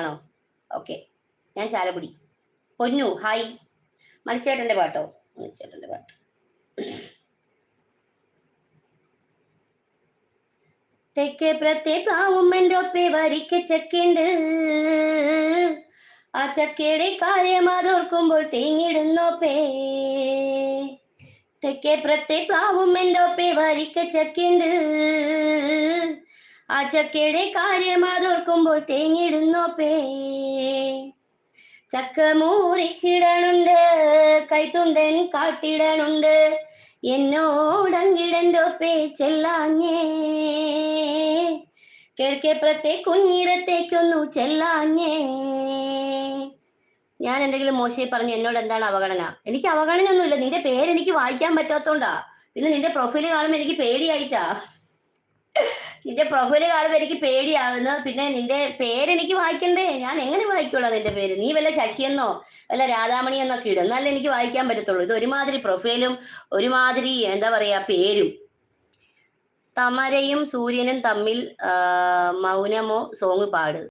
ആണോ? ഓക്കെ ഞാൻ ചാലക്കുടി. പൊന്നു ഹായ് മണിച്ചേട്ടന്റെ പാട്ടോ? മണിച്ചേട്ടന്റെ പാട്ട്. തെക്കേ പ്രത്യേ പ്ലാവും എന്റെ ഒപ്പേ വരിക്ക ചക്കുണ്ട്. ആ ചക്കയുടെ കാര്യം അതോർക്കുമ്പോൾ തേങ്ങിടുന്നോപ്പേ തെക്കേ പ്രത്യേ പ്ലാവും എന്റെ ഒപ്പേ വരിക്ക ചക്കുണ്ട്. ആ ചക്കയുടെ കാര്യം അതോർക്കുമ്പോൾ തേങ്ങിടുന്നോപ്പേ ചക്ക മൂറിച്ചിടണുണ്ട് കൈത്തുണ്ടൻ കാട്ടിടണുണ്ട് എന്നോടങ്കിടണ്ടോ പേ ചെല്ലാഞ്ഞേ. കിഴക്കേപ്പുറത്തെ കുഞ്ഞിരത്തേക്കൊന്നു ചെല്ലാഞ്ഞേ. ഞാൻ എന്തെങ്കിലും മോശമായി പറഞ്ഞു എന്നോട് എന്താണ് അവഗണന? എനിക്ക് അവഗണന ഒന്നുമില്ല നിന്റെ പേര് എനിക്ക് വായിക്കാൻ പറ്റാത്തോണ്ടാ. പിന്നെ നിന്റെ പ്രൊഫൈൽ കാണുമ്പോൾ എനിക്ക് പേടിയായിട്ടാ. നിന്റെ പ്രൊഫൈൽ കാണുമ്പോൾ എനിക്ക് പേടിയാകുന്നു പിന്നെ നിന്റെ പേര് എനിക്ക് വായിക്കണ്ടേ? ഞാൻ എങ്ങനെ വായിക്കുള്ളൂ നിന്റെ പേര്? നീ വല്ല ശശിയെന്നോ വല്ല രാധാമണി എന്നൊക്കെ ഇടും. എന്നാലേ എനിക്ക് വായിക്കാൻ പറ്റത്തുള്ളൂ. ഇത് ഒരുമാതിരി പ്രൊഫൈലും ഒരുമാതിരി എന്താ പറയാ പേരും. തമരയും സൂര്യനും തമ്മിൽ മൗനമോ സോങ് പാട്.